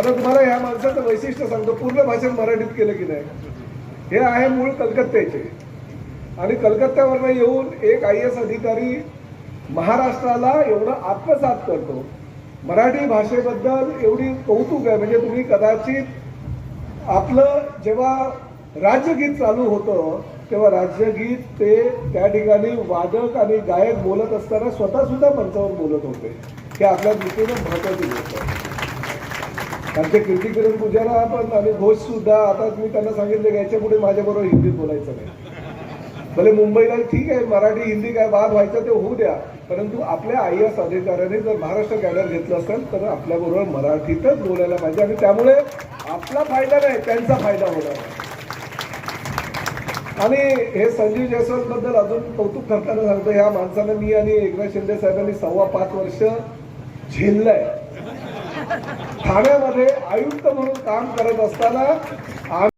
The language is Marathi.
आता तुम्हाला ह्या माणसाचं वैशिष्ट्य सांगतो पूर्ण भाषण मराठीत केलं की नाही. हे आहे मूळ कलकत्त्याचे. आणि कलकत्त्यावरनं येऊन एक आय एस अधिकारी महाराष्ट्राला एवढं आत्मसात करतो. मराठी भाषेबद्दल एवढी कौतुक आहे. म्हणजे तुम्ही कदाचित आपलं जेव्हा राज्यगीत चालू होतं तेव्हा राज्यगीत ते त्या ठिकाणी वादक आणि गायक बोलत असताना स्वतःसुद्धा मंचावर बोलत होते. हे आपल्या दृष्टीनं महत्वाची गोष्ट आहे. आणि ते कीर्तिकिरण पूजाला पण आणि घोष सुद्धा आता मी त्यांना सांगितलं की याच्यापुढे माझ्याबरोबर हिंदीत बोलायचं नाही. भले मुंबईला ठीक आहे मराठी हिंदी काय वाद व्हायचा ते होऊ द्या परंतु आपल्या आय एस अधिकाऱ्याने जर महाराष्ट्र कॅडर घेतलं असेल तर आपल्याबरोबर मराठीतच बोलायला पाहिजे. आणि त्यामुळे आपला फायदा नाही त्यांचा फायदा होणार आणि हे संजीव जयस्वाल बद्दल अजून कौतुक करताना सांगतो ह्या माणसानं मी आणि एकनाथ शिंदे साहेबांनी सव्वा पाच वर्ष झेललंय. ठाण्यामध्ये आयुक्त म्हणून काम करत असताना